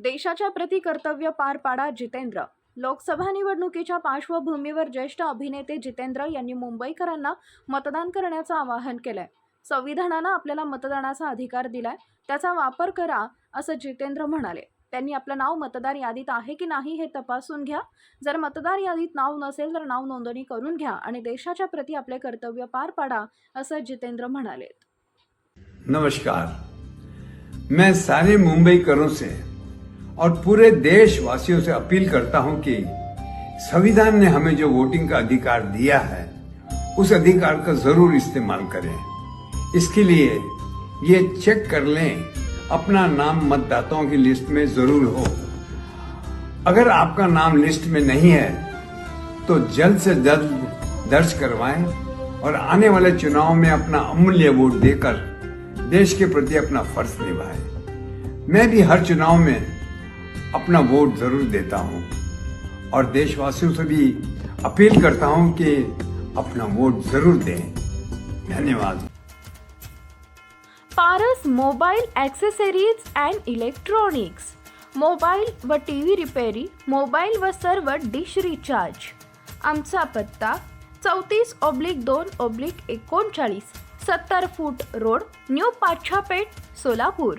देशाच्या प्रति कर्तव्य पार पाडा जितेंद्र. लोकसभा निवडणुकीच्या पार्श्वभूमीवर ज्येष्ठ अभिनेते जितेंद्र यांनी मुंबईकरांना मतदान करण्याचं आवाहन केलंय. संविधानानं आपल्याला मतदानाचा अधिकार दिलाय. त्याचा वापर करा असं जितेंद्र म्हणाले. त्यांनी आपलं नाव मतदार यादीत आहे की नाही हे तपासून घ्या. जर मतदार यादीत नाव नसेल तर नाव नोंदणी करून घ्या आणि देशाच्या प्रति आपले कर्तव्य पार पाडा असं जितेंद्र म्हणाले नमस्कार. मैं सारे मुंबईकरों से और पूरे देशवासियों से अपील करता हूँ कि संविधान ने हमें जो वोटिंग का अधिकार दिया है, उस अधिकार का ज़रूर इस्तेमाल करें। इसके लिए ये चेक कर लें, अपना नाम मतदाताओं की लिस्ट में ज़रूर हो। अगर आपका नाम लिस्ट में नहीं है तो जल्द से जल्द दर्ज करवाएँ और आने वाले चुनाव में अपना अमूल्य वोट देकर देश के प्रति अपना फ़र्ज़ निभाएँ। मैं भी हर चुनाव में अपना वोट जरूर देता हूं। और देशवासियों से भी अपील करता हूं कि अपना वोट जरूर दें। धन्यवाद। Paras mobile accessories and electronics. Mobile व टी व्ही रिपेरी मोबाईल व सर्व डिश रिचार्ज। आमचा पत्ता चौतीस ऑब्लिक दोन ऑब्लिक एकोणचाळीस सत्तर foot road new Pachhapeth Solapur.